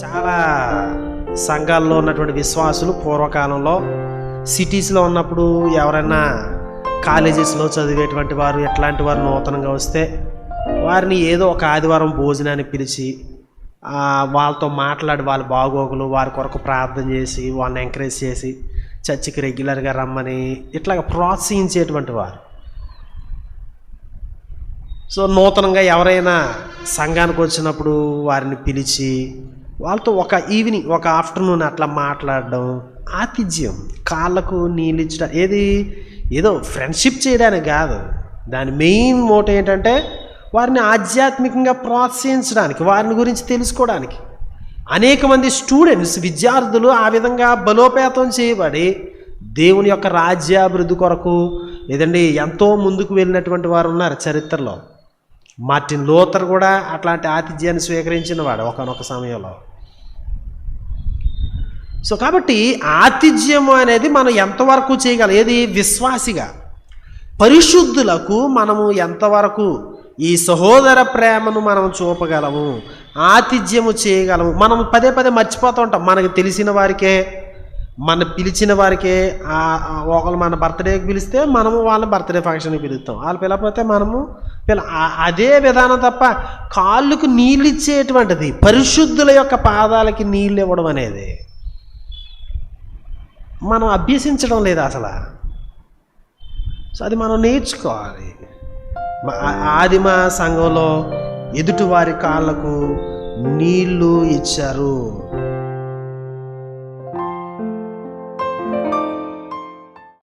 చాలా సంఘాల్లో ఉన్నటువంటి విశ్వాసులు పూర్వకాలంలో సిటీస్లో ఉన్నప్పుడు ఎవరైనా కాలేజెస్లో చదివేటువంటి వారు ఎట్లాంటి వారు నూతనంగా వస్తే వారిని ఏదో ఒక ఆదివారం భోజనాన్ని పిలిచి వాళ్ళతో మాట్లాడి వాళ్ళ బాగోగులు వారి కొరకు ప్రార్థన చేసి వాళ్ళని ఎంకరేజ్ చేసి చర్చికి రెగ్యులర్గా రమ్మని ఇట్లాగ ప్రోత్సహించేటువంటి వారు. సో నూతనంగా ఎవరైనా సంఘానికి వచ్చినప్పుడు వారిని పిలిచి వాళ్ళతో ఒక ఈవినింగ్ ఒక ఆఫ్టర్నూన్ అట్లా మాట్లాడడం ఆతిథ్యం కాళ్ళకు నీళ్ళు ఇచ్చడం ఏది? ఏదో ఫ్రెండ్షిప్ చేయడానికి కాదు. దాని మెయిన్ మోటో ఏంటంటే వారిని ఆధ్యాత్మికంగా ప్రోత్సహించడానికి వారిని గురించి తెలుసుకోవడానికి. అనేక మంది స్టూడెంట్స్ విద్యార్థులు ఆ విధంగా బలోపేతం చేయబడి దేవుని యొక్క రాజ్యాభివృద్ధి కొరకు లేదండి ఎంతో ముందుకు వెళ్ళినటువంటి వారు ఉన్నారు చరిత్రలో. మార్టిన్ లోతర్ కూడా అట్లాంటి ఆతిథ్యాన్ని స్వీకరించిన వాడు ఒకనొక సమయంలో. సో కాబట్టి ఆతిథ్యము అనేది మనం ఎంతవరకు చేయగలం? ఏది? విశ్వాసిగా. పరిశుద్ధులకు మనము ఎంతవరకు ఈ సహోదర ప్రేమను మనం చూపగలము? ఆతిథ్యము చేయగలము. మనం పదే పదే మర్చిపోతూ ఉంటాం. మనకు తెలిసిన వారికే మన పిలిచిన వారికే ఒకళ్ళు మన బర్త్డేకి పిలిస్తే మనము వాళ్ళ బర్త్డే ఫంక్షన్కి పిలుస్తాం. వాళ్ళు పిలకపోతే మనము పిల అదే విధానం తప్ప కాళ్ళకు నీళ్ళు ఇచ్చేటువంటిది పరిశుద్ధుల యొక్క పాదాలకి నీళ్ళు ఇవ్వడం అనేది. మనం అభ్యసించడం లేదు అసలు. సో అది మనం నేర్చుకోవాలి. ఆదిమ సంఘంలో ఎదుటివారి కాళ్ళకు నీళ్ళు ఇచ్చారు.